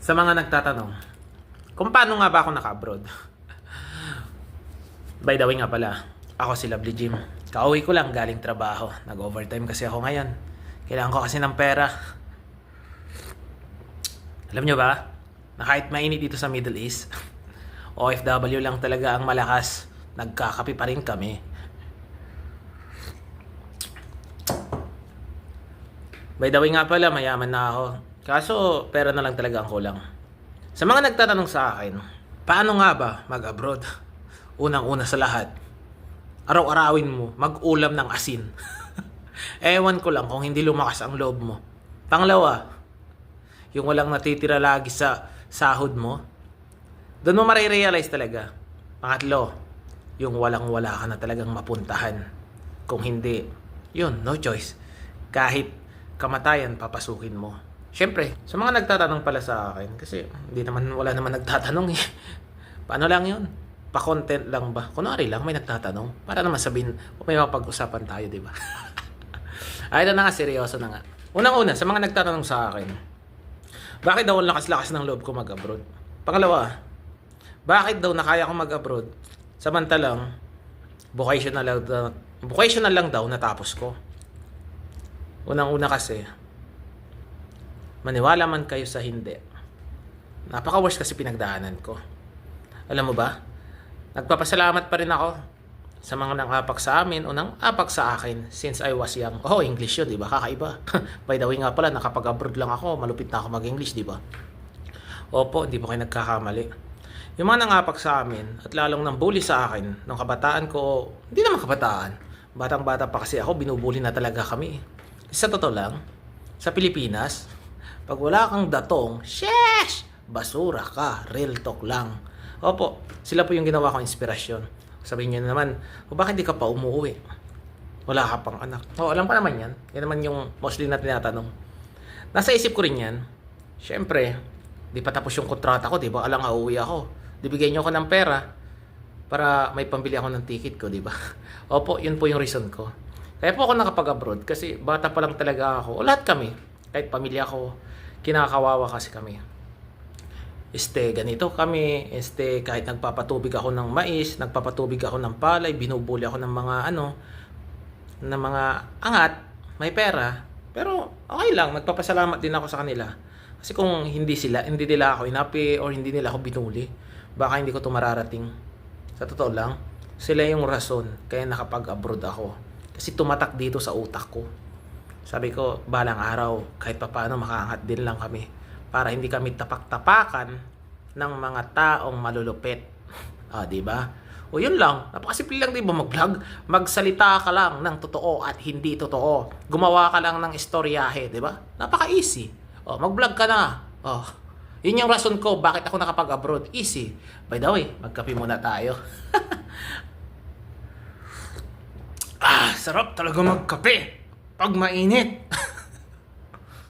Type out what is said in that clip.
Sa mga nagtatanong, kung paano nga ba ako naka-abroad? By the way nga pala, ako si Lovely Jim. Kauwi ko lang galing trabaho. Nag-overtime kasi ako ngayon. Kailangan ko kasi ng pera. Alam nyo ba, na kahit mainit dito sa Middle East, OFW lang talaga ang malakas. Nagkakapi pa rin kami. By the way nga pala, mayaman na ako. Kaso, pera na lang talaga ang kulang. Sa mga nagtatanong sa akin, paano nga ba mag-abroad? Unang-una sa lahat, araw-arawin mo, mag-ulam ng asin. Ewan ko lang kung hindi lumakas ang loob mo. Panglawa, yung walang natitira lagi sa sahod mo, doon mo marirealize talaga. Pangatlo, yung walang-wala ka na talagang mapuntahan. Kung hindi, yun, no choice. Kahit kamatayan, papasukin mo. Siyempre, sa mga nagtatanong pala sa akin, kasi hindi naman, wala naman nagtatanong eh. Paano lang yun? Pa-content lang ba? Kunwari lang, may nagtatanong. Para naman sabihin, may mapag-usapan tayo, di ba? Ay, na nga, seryoso na nga. Unang-una, sa mga nagtatanong sa akin, bakit daw ang lakas-lakas ng loob ko mag-abroad? Pangalawa, bakit daw nakaya ko mag-abroad samantalang vocational lang, vocational lang daw natapos ko? Unang-una kasi, maniwala man kayo sa hindi. Napaka-worst kasi pinagdaanan ko. Alam mo ba? Nagpapasalamat pa rin ako sa mga nangapak sa amin o nang apak sa akin since I was young. Oh, English yun, di ba? Kakaiba. By the way nga pala, nakapag-abroad lang ako, malupit na ako mag-English, di ba? Opo, hindi po kayo nagkakamali. Yung mga nangapak sa amin at lalong nang bully sa akin nung kabataan ko, hindi naman kabataan. Batang-bata pa kasi ako, binubuli na talaga kami. Sa totoo lang, sa Pilipinas, pag wala kang datong, sheesh! Basura ka, real talk lang. Opo, sila po yung ginawa kong inspirasyon. Sabihin nyo naman, o bakit di ka pa umuwi? Wala ka pang anak. Oo, alam pa naman yan. Yan naman yung mostly na tinatanong. Nasa isip ko rin yan. Siyempre, di pa tapos yung kontrata ko, di ba? Alang uuwi ako. Di bigyan nyo ako ng pera para may pambili ako ng ticket ko, di ba? Opo, yun po yung reason ko. Kaya po ako nakapag-abroad kasi bata pa lang talaga ako. O lahat kami, kahit pamilya ko, kinakawawa kasi kami. Este, ganito kami, este, kahit nagpapatubig ako ng mais, nagpapatubig ako ng palay, binubuli ako ng mga ano, ng mga angat, may pera. Pero okay lang, nagpapasalamat din ako sa kanila. Kasi kung hindi sila, hindi nila ako inapi or hindi nila ako binuli, baka hindi ko to mararating. Sa totoo lang, sila yung rason kaya nakapag-abroad ako. Kasi tumatak dito sa utak ko. Sabi ko, balang araw, kahit papaano makaangat din lang kami para hindi kami tapak-tapakan ng mga taong malulupit. Ah, di ba? O yun lang, napakasimple lang di ba mag-vlog? Magsalita ka lang ng totoo at hindi totoo. Gumawa ka lang ng istoryahe, di ba? Napaka-easy. O, mag-vlog ka na. O, yun yung rason ko bakit ako nakapag-abroad. Easy. By the way, magkape muna tayo. sarap talaga magkape pag mainit.